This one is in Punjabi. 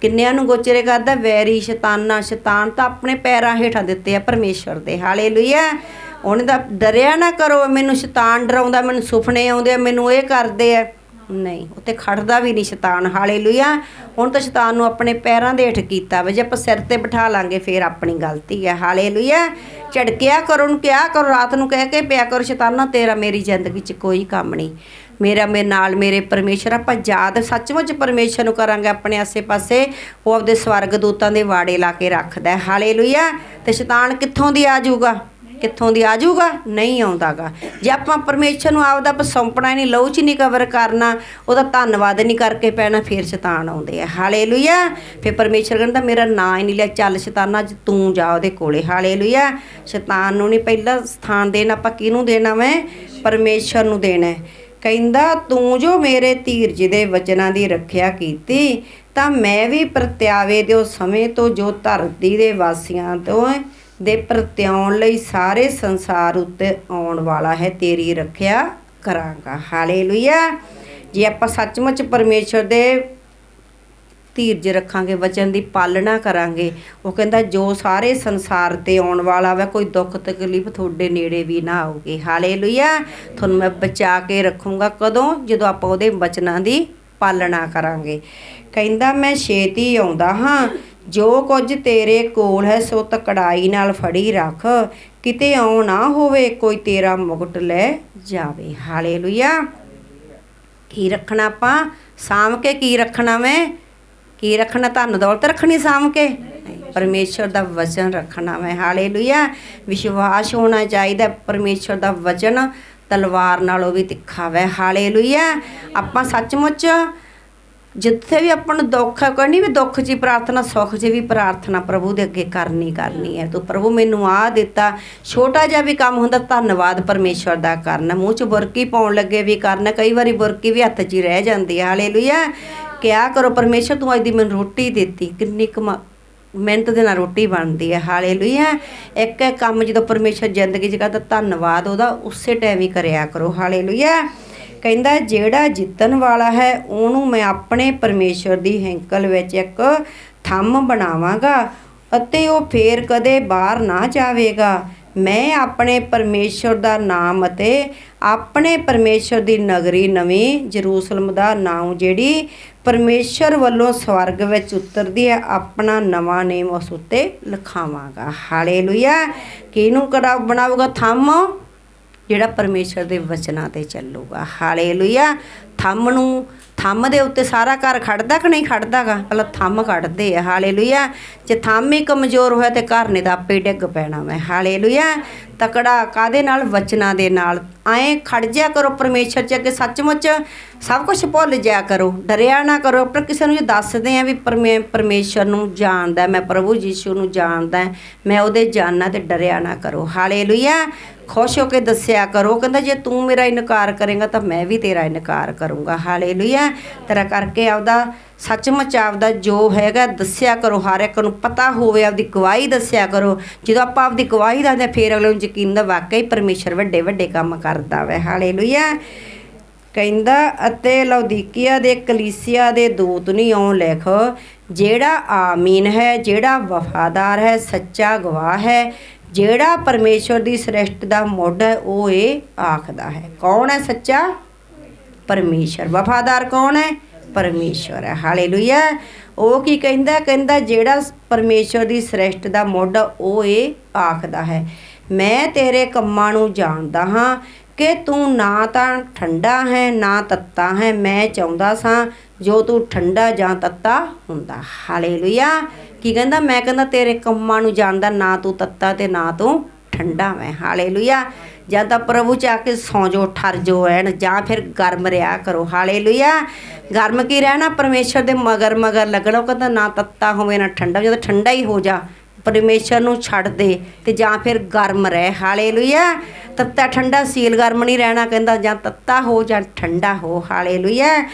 ਕਿੰਨਿਆਂ ਨੂੰ ਗੋਚਰੇ ਕਰਦਾ? ਵੈਰੀ ਸ਼ੈਤਾਨਾ, ਸ਼ੈਤਾਨ ਤਾਂ ਆਪਣੇ ਪੈਰਾਂ ਹੇਠਾਂ ਦਿੱਤੇ ਆ ਪਰਮੇਸ਼ਵਰ ਦੇ। ਹਾਲੇਲੂਇਆ। ਉਹਨੇ ਤਾਂ ਡਰਿਆ ਨਾ ਕਰੋ, ਮੈਨੂੰ ਸ਼ੈਤਾਨ ਡਰਾਉਂਦਾ, ਮੈਨੂੰ ਸੁਪਨੇ ਆਉਂਦੇ ਆ, ਮੈਨੂੰ ਇਹ ਕਰਦੇ ਆ। ਨਹੀਂ ਉੱਤੇ ਖੜਦਾ ਵੀ ਨਹੀਂ ਸ਼ੈਤਾਨ। ਹਾਲੇਲੂਇਆ। ਹੁਣ ਤਾਂ ਸ਼ੈਤਾਨ ਨੂੰ ਆਪਣੇ ਪੈਰਾਂ ਦੇ ਹੇਠ ਕੀਤਾ ਵੇ। ਜੇ ਆਪਾਂ ਸਿਰ ਤੇ ਬਿਠਾ ਲਾਂਗੇ, ਫੇਰ ਆਪਣੀ ਗਲਤੀ ਹੈ ਹਾਲੇਲੂਇਆ। ਝੜਕਿਆ ਕਰੋ, ਉਹਨੂੰ ਕਿਹਾ ਕਰੋ, ਰਾਤ ਨੂੰ ਕਹਿ ਕੇ ਪਿਆ ਕਰੋ, ਸ਼ੈਤਾਨਾ, ਤੇਰਾ ਮੇਰੀ ਜ਼ਿੰਦਗੀ 'ਚ ਕੋਈ ਕੰਮ ਨਹੀਂ। ਮੇਰਾ ਮੇਰੇ ਨਾਲ ਮੇਰੇ ਪਰਮੇਸ਼ਰ ਆਪਾਂ ਯਾਦ ਸੱਚਮੁੱਚ ਪਰਮੇਸ਼ਰ ਨੂੰ ਕਰਾਂਗੇ, ਆਪਣੇ ਆਸੇ-ਪਾਸੇ ਉਹ ਆਪਦੇ ਸਵਰਗ ਦੂਤਾਂ ਦੇ ਵਾੜੇ ਲਾ ਕੇ ਰੱਖਦਾ ਹੈ। ਹਾਲੇਲੂਇਆ। ਤੇ ਸ਼ੈਤਾਨ ਕਿੱਥੋਂ ਦੀ ਆ ਜਾਊਗਾ? ਕਿੱਥੋਂ ਦੀ ਆ ਜਾਊਗਾ? ਨਹੀਂ ਆਉਂਦਾਗਾ। ਜੇ ਆਪਾਂ ਪਰਮੇਸ਼ਰ ਨੂੰ ਆਪਦਾ ਪਸੰਪਣਾ ਨਹੀਂ, ਲਹੂ ਚ ਨਹੀਂ ਕਵਰ ਕਰਨਾ, ਉਹਦਾ ਧੰਨਵਾਦ ਨਹੀਂ ਕਰਕੇ ਪੈਣਾ, ਫਿਰ ਸ਼ੈਤਾਨ ਆਉਂਦੇ ਆ। ਹਾਲੇਲੂਇਆ। ਫਿਰ ਪਰਮੇਸ਼ਰ ਕਹਿੰਦਾ, ਮੇਰਾ ਨਾਂ ਹੀ ਨਹੀਂ ਲਿਆ, ਚੱਲ ਸ਼ੈਤਾਨਾ, ਅੱਜ ਤੂੰ ਜਾ ਉਹਦੇ ਕੋਲੇ। ਹਾਲੇਲੂਇਆ। ਸ਼ੈਤਾਨ ਨੂੰ ਨਹੀਂ ਪਹਿਲਾ ਸਥਾਨ ਦੇਣਾ, ਆਪਾਂ ਕਿਹਨੂੰ ਦੇਣਾ ਮੈਂ ਪਰਮੇਸ਼ਰ ਨੂੰ ਦੇਣਾ। ਕਹਿੰਦਾ, ਤੂੰ ਜੋ ਮੇਰੇ ਧੀਰਜ ਦੇ ਵਚਨਾਂ ਦੀ ਰੱਖਿਆ ਕੀਤੀ, ਤਾਂ ਮੈਂ ਵੀ ਪ੍ਰਤਿਆਵੇ ਦੇ ਉਸ ਸਮੇਂ ਤੋਂ ਜੋ ਧਰਤੀ ਦੇ ਵਾਸੀਆਂ ਤੋਂ ਦੇ ਪ੍ਰਤਿਆਉਣ ਲਈ ਸਾਰੇ ਸੰਸਾਰ ਉੱਤੇ ਆਉਣ ਵਾਲਾ ਹੈ, ਤੇਰੀ ਰੱਖਿਆ ਕਰਾਂਗਾ। ਹਾਲੇਲੂਇਆ ਜੇ ਆਪਾਂ ਸੱਚਮੁੱਚ ਪਰਮੇਸ਼ਰ ਦੇ ਧੀਰਜ ਰੱਖਾਂਗੇ, ਵਚਨ ਦੀ ਪਾਲਣਾ ਕਰਾਂਗੇ। ਉਹ ਕਹਿੰਦਾ, ਜੋ ਸਾਰੇ ਸੰਸਾਰ ਤੇ ਆਉਣ ਵਾਲਾ ਵਾ, ਕੋਈ ਦੁੱਖ ਤਕਲੀਫ ਤੁਹਾਡੇ ਨੇੜੇ ਵੀ ਨਾ ਆਊਗੀ ਹਾਲੇਲੂਇਆ! ਤੁਹਾਨੂੰ ਮੈਂ ਬਚਾ ਕੇ ਰੱਖੂੰਗਾ ਕਦੋਂ? ਜਦੋਂ ਆਪਾਂ ਉਹਦੇ ਵਚਨਾਂ ਦੀ ਪਾਲਣਾ ਕਰਾਂਗੇ। ਕਹਿੰਦਾ, ਮੈਂ ਛੇਤੀ ਆਉਂਦਾ ਹਾਂ। ਜੋ ਕੁਝ ਤੇਰੇ ਕੋਲ ਹੈ, ਸੋ ਤਕੜਾਈ ਨਾਲ ਫੜੀ ਰੱਖ। ਕਿਤੇ ਆਉ ਨਾ ਹੋਵੇ, ਕੋਈ ਤੇਰਾ ਮੁਕਟ ਲੈ ਜਾਵੇ। ਹਾਲੇਲੂਇਆ! ਕੀ ਰੱਖਣਾ ਆਪਾਂ? ਸਾਂਭ ਕੇ ਕੀ ਰੱਖਣਾ ਮੈਂ? ਕੀ ਰੱਖਣਾ ਧਨ ਦੌਲਤ ਰੱਖਣੀ ਸਾਂਭ ਕੇ? ਨਹੀਂ, ਪਰਮੇਸ਼ਰ ਦਾ ਵਚਨ ਰੱਖਣਾ ਮੈਂ ਹਾਲੇਲੂਇਆ। ਵਿਸ਼ਵਾਸ ਹੋਣਾ ਚਾਹੀਦਾ ਪਰਮੇਸ਼ਰ ਦਾ ਵਚਨ ਤਲਵਾਰ ਨਾਲੋਂ ਵੀ ਤਿੱਖਾ ਵੈ ਹਾਲੇਲੂਇਆ। ਆਪਾਂ ਸੱਚਮੁੱਚ ਜਿੱਥੇ ਵੀ ਆਪਾਂ ਨੂੰ ਦੁੱਖ ਹੈ ਕੋਈ ਨਹੀਂ ਵੀ ਦੁੱਖ 'ਚ ਹੀ ਪ੍ਰਾਰਥਨਾ ਸੁੱਖ 'ਚ ਵੀ ਪ੍ਰਾਰਥਨਾ ਪ੍ਰਭੂ ਦੇ ਅੱਗੇ ਕਰਨੀ ਕਰਨੀ ਹੈ। ਤੂੰ ਪ੍ਰਭੂ ਮੈਨੂੰ ਆ ਦਿੱਤਾ। ਛੋਟਾ ਜਿਹਾ ਵੀ ਕੰਮ ਹੁੰਦਾ ਧੰਨਵਾਦ ਪਰਮੇਸ਼ਵਰ ਦਾ ਕਰਨਾ। ਮੂੰਹ 'ਚ ਬੁਰਕੀ ਪਾਉਣ ਲੱਗੇ ਵੀ ਕਰਨਾ। ਕਈ ਵਾਰੀ ਬੁਰਕੀ ਵੀ ਹੱਥ 'ਚ ਹੀ ਰਹਿ ਜਾਂਦੀ ਹੈ ਹਾਲੇਲੂਇਆ। ਕਿਹਾ ਕਰੋ ਪਰਮੇਸ਼ਵਰ ਤੂੰ ਅੱਜ ਦੀ ਮੈਨੂੰ ਰੋਟੀ ਦਿੱਤੀ। ਕਿੰਨੀ ਕਮਾ ਮਿਹਨਤ ਦੇ ਨਾਲ ਰੋਟੀ ਬਣਦੀ ਹੈ। ਹਾਲੇਲੂਇਆ। ਇੱਕ ਇੱਕ ਕੰਮ ਜਦੋਂ ਪਰਮੇਸ਼ਰ ਜ਼ਿੰਦਗੀ 'ਚ ਕਰਦਾ, ਧੰਨਵਾਦ ਉਹਦਾ ਉਸੇ ਟਾਈਮ ਹੀ ਕਰਿਆ ਕਰੋ। ਹਾਲੇਲੂਇਆ। ਕਹਿੰਦਾ, ਜਿਹੜਾ ਜਿੱਤਣ ਵਾਲਾ ਹੈ, ਉਹਨੂੰ ਮੈਂ ਆਪਣੇ ਪਰਮੇਸ਼ਰ ਦੀ ਹੈਂਕਲ ਵਿੱਚ ਇੱਕ ਥੰਮ ਬਣਾਵਾਂਗਾ ਅਤੇ ਉਹ ਫੇਰ ਕਦੇ ਬਾਹਰ ਨਾ ਜਾਵੇਗਾ। ਮੈਂ ਆਪਣੇ ਪਰਮੇਸ਼ਰ ਦਾ ਨਾਮ ਅਤੇ ਆਪਣੇ ਪਰਮੇਸ਼ਰ ਦੀ ਨਗਰੀ ਨਵੀਂ ਜਰੂਸਲਮ ਦਾ ਨਾਮ ਜਿਹੜੀ ਪਰਮੇਸ਼ਰ ਵੱਲੋਂ ਸਵਰਗ ਵਿੱਚ ਉਤਰਦੀ ਹੈ, ਆਪਣਾ ਨਵਾਂ ਨੇਮ ਉਸ ਉੱਤੇ ਲਿਖਾਵਾਂਗਾ। ਹਾਲੇਲੂਇਆ। ਕਿਹਨੂੰ ਕਰਾ ਬਣਾਊਗਾ? ਥੰਮ, ਜਿਹੜਾ ਪਰਮੇਸ਼ਰ ਦੇ ਵਚਨਾਂ ਤੇ ਚੱਲੂਗਾ। ਹਾਲੇਲੂਇਆ। ਥੰਮ ਨੂੰ, ਥੰਮ ਦੇ ਉੱਤੇ ਸਾਰਾ ਘਰ ਖੜਦਾ ਕਿ ਨਹੀਂ ਖੜਦਾਗਾ? ਪਹਿਲਾਂ ਥੰਮ ਖੜਦੇ ਆ। ਹਾਲੇਲੂਇਆ। ਜੇ ਥੰਮ ਹੀ ਕਮਜ਼ੋਰ ਹੋਇਆ ਤੇ ਘਰ ਨੇ ਤਾਂ ਆਪੇ ਡਿੱਗ ਪੈਣਾ ਮੈਂ ਹਾਲੇਲੂਇਆ। ਤਕੜਾ ਕਾਦੇ ਨਾਲ? ਵਚਨਾਂ ਦੇ ਨਾਲ। ਐਂ ਖੜ ਜਿਆ ਕਰੋ ਪਰਮੇਸ਼ਰ ਚ ਅੱਗੇ। ਸੱਚਮੁੱਚ ਸਭ ਕੁਝ ਭੁੱਲ ਜਾ ਕਰੋ ਡਰਿਆ ਨਾ ਕਰੋ ਪਰ ਕਿਸੇ ਨੂੰ ਜੇ ਦੱਸਦੇ ਆ ਵੀ ਪਰਮੇ ਪਰਮੇਸ਼ਰ ਨੂੰ ਜਾਣਦਾ ਮੈਂ ਪ੍ਰਭੂ ਯੀਸ਼ੂ ਨੂੰ ਜਾਣਦਾ ਮੈਂ ਉਹਦੇ ਜਾਣਨਾ ਤੇ ਡਰਿਆ ਨਾ ਕਰੋ। ਹਾਲੇਲੂਇਆ! ਖੁਸ਼ ਹੋ ਕੇ ਦੱਸਿਆ ਕਰੋ ਕਹਿੰਦਾ ਜੇ ਤੂੰ ਮੇਰਾ ਇਨਕਾਰ ਕਰੇਗਾ ਤਾਂ ਮੈਂ ਵੀ ਤੇਰਾ ਇਨਕਾਰ ਕਰੂੰਗਾ। ਹਾਲੇਲੂਇਆ! ਤੇਰਾ ਕਰਕੇ ਆਪਦਾ ਸੱਚਮੁੱਚ ਆਪਦਾ ਜੋ ਹੈਗਾ ਦੱਸਿਆ ਕਰੋ ਹਰ ਇੱਕ ਨੂੰ ਪਤਾ ਹੋਵੇ ਆਪਦੀ ਗਵਾਹੀ ਦੱਸਿਆ ਕਰੋ। ਜਦੋਂ ਆਪਾਂ ਆਪਦੀ ਗਵਾਹੀ ਦੱਸਦੇ ਹਾਂ, ਫੇਰ ਅਗਲੇ ਨੂੰ ਯਕੀਨ ਹੁੰਦਾ ਵਾਕਈ ਪਰਮੇਸ਼ਰ ਵੱਡੇ ਵੱਡੇ ਕੰਮ ਕਰਦਾ ਵੈ। ਹਾਲੇਲੂਇਆ! ਕਹਿੰਦਾ, ਅਤੇ ਲੌਦੀਕੀਆ ਦੇ ਕਲੀਸਿਆ ਦੇ ਦੂਤ ਨਹੀਂ ਆਉਂ ਲਿਖ, ਜਿਹੜਾ ਆਮੀਨ ਹੈ, ਜਿਹੜਾ ਵਫਾਦਾਰ ਹੈ, ਸੱਚਾ ਗਵਾਹ ਹੈ, ਜਿਹੜਾ ਪਰਮੇਸ਼ਰ ਦੀ ਸ੍ਰਿਸ਼ਟ ਦਾ ਮੁੱਢ ਹੈ, ਉਹ ਇਹ ਆਖਦਾ ਹੈ। ਕੌਣ ਹੈ ਸੱਚਾ? ਪਰਮੇਸ਼ਰ ਵਫਾਦਾਰ ਕੌਣ ਹੈ? ਪਰਮੇਸ਼ਰ ਹੈ। ਹਾਲੇਲੂਇਆ। ਉਹ ਕੀ ਕਹਿੰਦਾ? ਕਹਿੰਦਾ, ਜਿਹੜਾ ਪਰਮੇਸ਼ਰ ਦੀ ਸ੍ਰਿਸ਼ਟ ਦਾ ਮੁੱਢ ਉਹ ਇਹ ਆਖਦਾ ਹੈ, ਮੈਂ ਤੇਰੇ ਕੰਮਾਂ ਨੂੰ ਜਾਣਦਾ ਹਾਂ ਕਿ ਤੂੰ ਨਾ ਤਾਂ ਠੰਡਾ ਹੈ, ਨਾ ਤੱਤਾ ਹੈ। ਮੈਂ ਚਾਹੁੰਦਾ ਸਾਂ ਜੋ ਤੂੰ ਠੰਡਾ ਜਾਂ ਤੱਤਾ ਹੁੰਦਾ। ਹਾਲੇਲੂਇਆ। ਕੀ ਕਹਿੰਦਾ? ਮੈਂ ਕਹਿੰਦਾ, ਤੇਰੇ ਕੰਮਾਂ ਨੂੰ ਜਾਣਦਾ, ਨਾ ਤੂੰ ਤੱਤਾ ਤੇ ਨਾ ਤੂੰ ਠੰਡਾ ਮੈਂ। ਹਾਲੇਲੂਇਆ। ਜਾਂ ਤਾਂ ਪ੍ਰਭੂ ਚ ਆ ਕੇ ਸੌਂ ਜੋ, ਠਰ ਜੋ ਐਨ, ਜਾਂ ਫਿਰ ਗਰਮ ਰਿਆ ਕਰੋ। ਹਾਲੇਲੂਇਆ। ਗਰਮ ਕੀ ਰਹਿਣਾ? ਪਰਮੇਸ਼ਰ ਦੇ ਮਗਰ ਮਗਰ ਲੱਗਣਾ। ਉਹ ਕਹਿੰਦਾ, ਨਾ ਤੱਤਾ ਹੋਵੇ, ਨਾ ਠੰਡਾ। ਜਦੋਂ ਠੰਡਾ ਹੀ ਹੋ ਜਾ ਪਰਮੇਸ਼ਰ ਨੂੰ ਛੱਡ ਦੇ ਤੇ ਜਾਂ ਫਿਰ ਗਰਮ ਰਹਿ। ਹਾਲੇਲੂਇਆ। ਤੱਤਾ ਠੰਡਾ, ਸੀਲ ਗਰਮ ਨਹੀਂ ਰਹਿਣਾ। ਕਹਿੰਦਾ ਜਾਂ ਤੱਤਾ ਹੋ ਜਾਂ ਠੰਡਾ ਹੋ। ਹਾਲੇਲੂਇਆ।